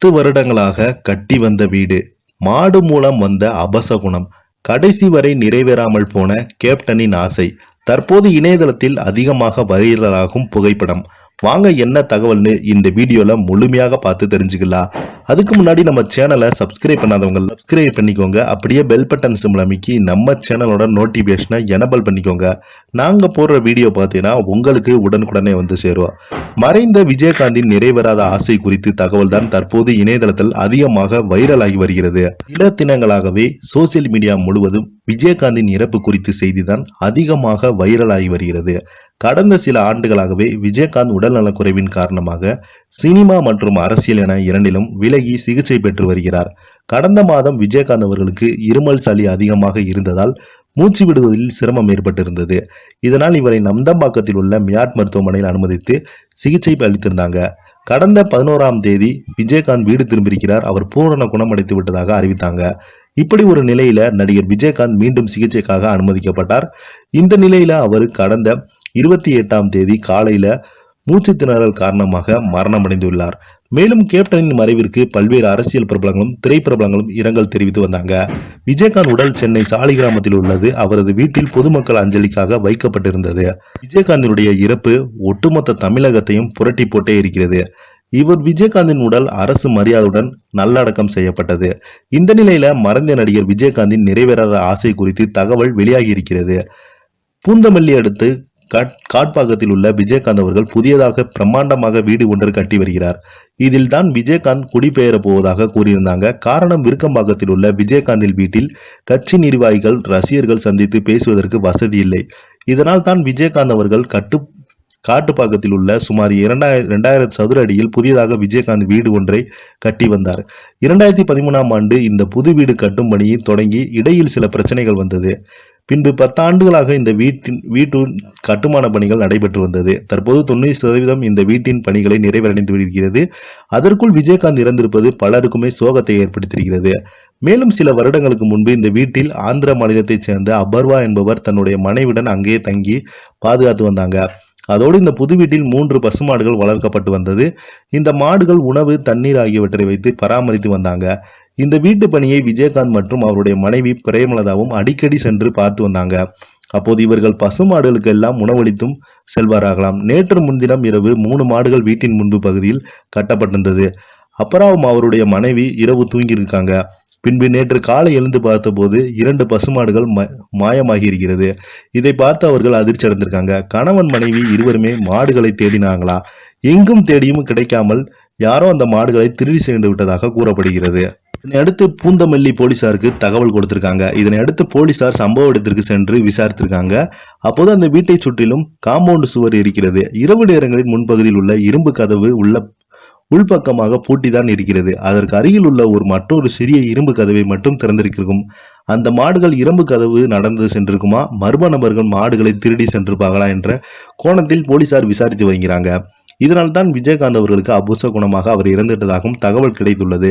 பத்து வருடங்களாக கட்டி வந்த வீடு. மாடு மூலம் வந்த அபசகுணம் கடைசி வரை நிறைவேறாமல் போன கேப்டனின் ஆசை. தற்போது இணையதளத்தில் அதிகமாக வைரலாகும் புகைப்படம். வாங்க என்ன தகவல்னு இந்த வீடியோவில் முழுமையாக பார்த்து தெரிஞ்சுக்கலாம். அதுக்கு முன்னாடி நம்ம சேனலை சப்ஸ்கிரைப் பண்ணாதவங்க சப்ஸ்கிரைப் பண்ணிக்கோங்க. அப்படியே பெல் பட்டன் சிம்பிள் அமைக்கி நம்ம சேனலோட நோட்டிஃபிகேஷனை எனபிள் பண்ணிக்கோங்க. நாங்கள் போடுற வீடியோ பார்த்தீங்கன்னா உங்களுக்கு உடனுக்குடனே வந்து சேரும். மறைந்த விஜயகாந்தின் நிறைவேறாத ஆசை குறித்து தகவல் தான் தற்போது இணையதளத்தில் அதிகமாக வைரலாகி வருகிறது. சில தினங்களாகவே சோசியல் மீடியா முழுவதும் விஜயகாந்தின் இறப்பு குறித்து செய்திதான் அதிகமாக வைரலாகி வருகிறது. கடந்த சில ஆண்டுகளாகவே விஜயகாந்த் உடல்நலக்குறைவின் காரணமாக சினிமா மற்றும் அரசியல் என இரண்டிலும் விலகி சிகிச்சை பெற்று வருகிறார். கடந்த மாதம் விஜயகாந்த் அவர்களுக்கு இருமல் சளி அதிகமாக இருந்ததால் மூச்சு விடுவதில் சிரமம் ஏற்பட்டிருந்தது. இதனால் இவரை நந்தம்பாக்கத்தில் உள்ள மியாட் மருத்துவமனையில் அனுமதித்து சிகிச்சை அளித்திருந்தாங்க. கடந்த பதினோராம் தேதி விஜயகாந்த் வீடு திரும்பியிருக்கிறார். அவர் பூரண குணமடைத்து விட்டதாக அறிவித்தாங்க. இப்படி ஒரு நிலையில நடிகர் விஜயகாந்த் மீண்டும் சிகிச்சைக்காக அனுமதிக்கப்பட்டார். இந்த நிலையில அவர் கடந்த இருபத்தி எட்டாம் தேதி காலையில மூச்சு திணறல் காரணமாக மரணமடைந்துள்ளார். மேலும் கேப்டனின் மறைவிற்கு பல்வேறு அரசியல் பிரபலங்களும் திரைப்பிரபலங்களும் இரங்கல் தெரிவித்து வந்தாங்க. விஜயகாந்த் உடல் சென்னை சாலிகிராமத்தில் உள்ளது. அவரது வீட்டில் பொதுமக்கள் அஞ்சலிக்காக வைக்கப்பட்டிருந்தது. விஜயகாந்தினுடைய இறப்பு ஒட்டுமொத்த தமிழகத்தையும் புரட்டி போட்டே இருக்கிறது. இவர் விஜயகாந்தின் உடல் அரசு மரியாதையுடன் நல்லடக்கம் செய்யப்பட்டது. இந்த நிலையில மறைந்த நடிகர் விஜயகாந்தின் நிறைவேறாத ஆசை குறித்து தகவல் வெளியாகி இருக்கிறது. பூந்தமல்லி அடுத்து காட்பாக்கத்தில் உள்ள விஜயகாந்த் அவர்கள் புதியதாக பிரம்மாண்டமாக வீடு ஒன்று கட்டி வருகிறார். இதில் தான் விஜயகாந்த் குடிபெயரப் போவதாக கூறியிருந்தாங்க. காரணம் விருக்கம்பாக்கத்தில் உள்ள விஜயகாந்தில் வீட்டில் கட்சி நிர்வாகிகள் ரசிகர்கள் சந்தித்து பேசுவதற்கு வசதி இல்லை. இதனால் தான் விஜயகாந்த் அவர்கள் கட்டு காட்டுப்பாக்கத்தில் உள்ள சுமார் இரண்டாயிரம் இரண்டாயிரம் சதுர அடியில் புதியதாக விஜயகாந்த் வீடு ஒன்றை கட்டி வந்தார். இரண்டாயிரத்தி பதிமூணாம் ஆண்டு இந்த புது வீடு கட்டும் பணியை தொடங்கி இடையில் சில பிரச்சனைகள் வந்தது. பின்பு பத்தாண்டுகளாக இந்த வீட்டின் வீட்டின் கட்டுமான பணிகள் நடைபெற்று வந்தது. தற்போது தொண்ணூறு சதவீதம் இந்த வீட்டின் பணிகளை நிறைவடைந்து விடுகிறது. அதற்குள் விஜயகாந்த் இறந்திருப்பது பலருக்குமே சோகத்தை ஏற்படுத்தியிருக்கிறது. மேலும் சில வருடங்களுக்கு முன்பு இந்த வீட்டில் ஆந்திர மாநிலத்தைச் சேர்ந்த அபர்வா என்பவர் தன்னுடைய மனைவியுடன் அங்கேயே தங்கி பாதுகாத்து வந்தாங்க. அதோடு இந்த புது வீட்டில் மூன்று பசுமாடுகள் வளர்க்கப்பட்டு வந்தது. இந்த மாடுகள் உணவு தண்ணீர் ஆகியவற்றை வைத்து பராமரித்து வந்தாங்க. இந்த வீட்டு பணியை விஜயகாந்த் மற்றும் அவருடைய மனைவி பிரேமலதாவும் அடிக்கடி சென்று பார்த்து வந்தாங்க. அப்போது இவர்கள் பசு மாடுகளுக்கு எல்லாம் உணவளித்தும் செல்வாராகலாம். நேற்று முன்தினம் இரவு மூணு மாடுகள் வீட்டின் முன்பு பகுதியில் கட்டப்பட்டிருந்தது. அப்புறம் அவருடைய மனைவி இரவு தூங்கியிருக்காங்க. பின்பு நேற்று காலை எழுந்து பார்த்தபோது இரண்டு பசுமாடுகள் ம- மாயமாகி இருக்கிறது இதை பார்த்து அவர்கள் அதிர்ச்சி அடைந்திருக்காங்க. கணவன் மனைவி இருவருமே மாடுகளை தேடினாங்களா? எங்கும் தேடியும் கிடைக்காமல் யாரோ அந்த மாடுகளை திருடி சென்று விட்டதாக கூறப்படுகிறது. இதனை அடுத்து பூந்தமல்லி போலீசாருக்கு தகவல் கொடுத்திருக்காங்க. இதனை அடுத்து போலீசார் சம்பவ இடத்திற்கு சென்று விசாரித்திருக்காங்க. அப்போது அந்த வீட்டை சுற்றிலும் காம்பவுண்ட் சுவர் இருக்கிறது. இரவு நேரங்களின் முன்பகுதியில் உள்ள இரும்பு கதவு உள்ள உள்பக்கமாக பூட்டிதான் இருக்கிறது. அதற்கு அருகில் உள்ள ஒரு மற்றொரு சிறிய இரும்பு கதவை மட்டும் திறந்திருக்கும். அந்த மாடுகள் இரும்பு கதவு நடந்து சென்றிருக்குமா? மர்ம நபர்கள் மாடுகளை திருடி சென்றிருப்பார்களா என்ற கோணத்தில் போலீசார் விசாரித்து வருகிறாங்க. இதனால் தான் விஜயகாந்த் அவர்களுக்கு அபூச குணமாக அவர் இறந்துவிட்டதாகவும் தகவல் கிடைத்துள்ளது.